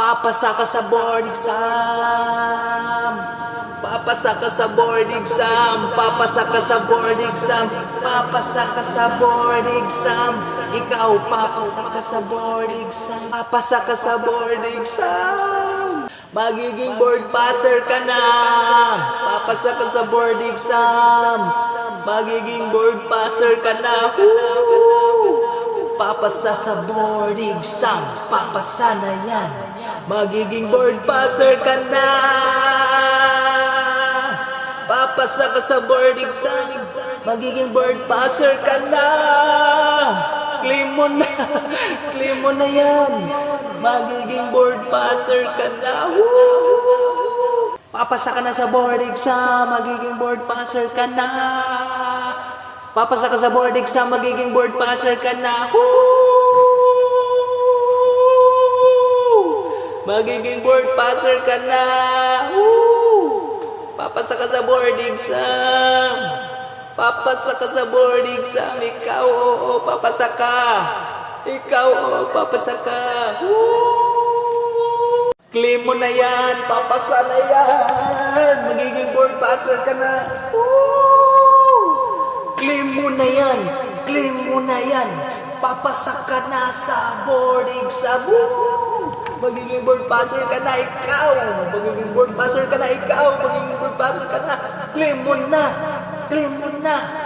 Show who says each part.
Speaker 1: Papasa ka sa board exam. Papasa ka sa board exam. Papasa ka sa board exam. Papasa ka sa board exam. Ikaw, papasa ka sa board exam. Papasa ka sa board exam. Magiging board passer ka na. Papasa ka sa board exam. Magiging board passer ka na. Woo! Papasa sa board exam. Papasa na yan. Magiging board passer ka na. Papasa ka sa board exam. Magiging board passer ka na. Claim mo na. Claim mo na yan. Magiging board passer ka na. Woo! Papasa ka na sa board exam. Magiging board passer ka na. Papasa ka sa board exam, magiging board passer ka na. Woo! Magiging board passer ka na. Woo! Papasa ka sa board exam. Papasa ka sa board exam. Ikaw, oo, papasa ka. Ikaw, oo, papasa ka. Woo! Claim mo na yan. Papasa na yan. Magiging board passer ka na. Woo! Na yan. Claim mo na yan. Papasa ka na sa board exam. Magiging board passer ka na ikaw. Magiging board passer ka na ikaw. Magiging board passer ka na. Claim mo na. Claim mo na.